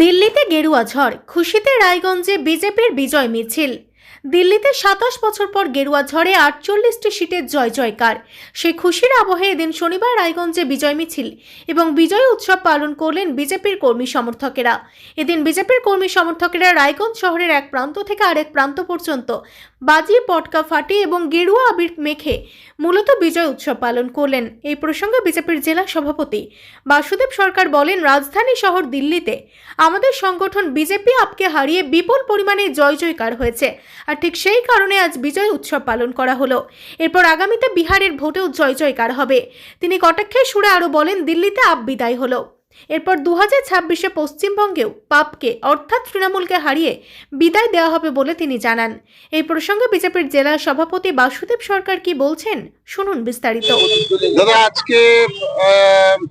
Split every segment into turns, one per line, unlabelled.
দিল্লিতে গেরুয়া ঝড় খুশিতে রায়গঞ্জে বিজেপির বিজয় মিছিল। দিল্লিতে সাতাশ বছর পর গেরুয়া ঝড়ে আটচল্লিশটি সিটের জয় জয়কার। সেই খুশির আবহে এদিন শনিবার রায়গঞ্জে বিজয় মিছিল এবং বিজয় উৎসব পালন করলেন বিজেপির কর্মী সমর্থকেরা। এদিন বিজেপির কর্মী সমর্থকেরা রায়গঞ্জ শহরের এক প্রান্ত থেকে আরেক প্রান্ত পর্যন্ত বাজি, পটকা ফাটি এবং গেরুয়া আবির মেখে মূলত বিজয় উৎসব পালন করলেন। এই প্রসঙ্গে বিজেপির জেলা সভাপতি বাসুদেব সরকার বলেন, রাজধানী শহর দিল্লিতে আমাদের সংগঠন বিজেপি আপকে হারিয়ে বিপুল পরিমাণে জয় জয়কার হয়েছে। আর ঠিক সেই কারণে আজ বিজয় উৎসব পালন করা হলো। এরপর আগামীতে বিহারের ভোটেও জয় জয়কার হবে। তিনি কটাক্ষের সুরে আরও বলেন দিল্লিতে আপ বিদায় হলো। এরপর দু হাজার ছাব্বিশে পশ্চিমবঙ্গেও পাপকে অর্থাৎ তৃণমূলকে হারিয়ে বিদায় দেওয়া হবে বলে তিনি জানান। এই প্রসঙ্গে বিজেপির জেলা সভাপতি বাসুদেব সরকার কি বলছেন শুনুন বিস্তারিত।
দাদা আজকে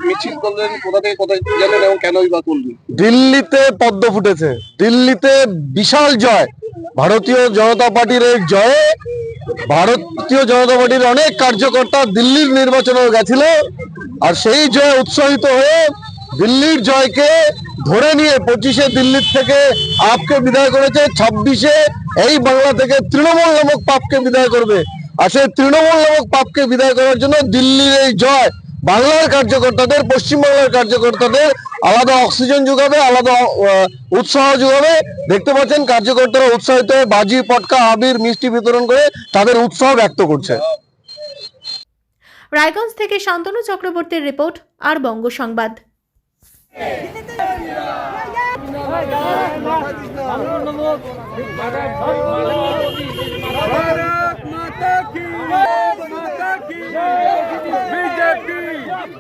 মিছিল করলেন কোথা থেকে কোথায় গেলেন এবং কেনই বা করলেন?
দিল্লিতে পদ্ম ফুটেছে। দিল্লিতে বিশাল জয়। ভারতীয় জনতা পার্টির এই জয়ে ভারতীয় জনতা পার্টির অনেক কার্যকর্তা দিল্লির নির্বাচনেও গেছিল আর সেই জয়ে উৎসাহিত হয়ে দিল্লির জয়কে ধরে নিয়ে পঁচিশে দিল্লির থেকে আপকে বিদায় করেছে, ছাব্বিশে এই বাংলা থেকে তৃণমূল নামক পাপকে বিদায় করবে। আর সেই তৃণমূল নামক পাপকে বিদায় করার জন্য দিল্লির এই জয় বাংলার কার্যকর্তাদের পশ্চিমবাংলার কার্যকর্তাদের আলাদা অক্সিজেন যোগাবে আলাদা উৎসাহ যোগাবে দেখতে পাচ্ছেন কার্যকর্তারা উৎসাহিত হয়ে বাজি পটকা আবির মিষ্টি বিতরণ করে তাদের উৎসাহ ব্যক্ত করছে
রায়গঞ্জ থেকে শান্তনু চক্রবর্তীর রিপোর্ট আর বঙ্গ সংবাদ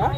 Hả?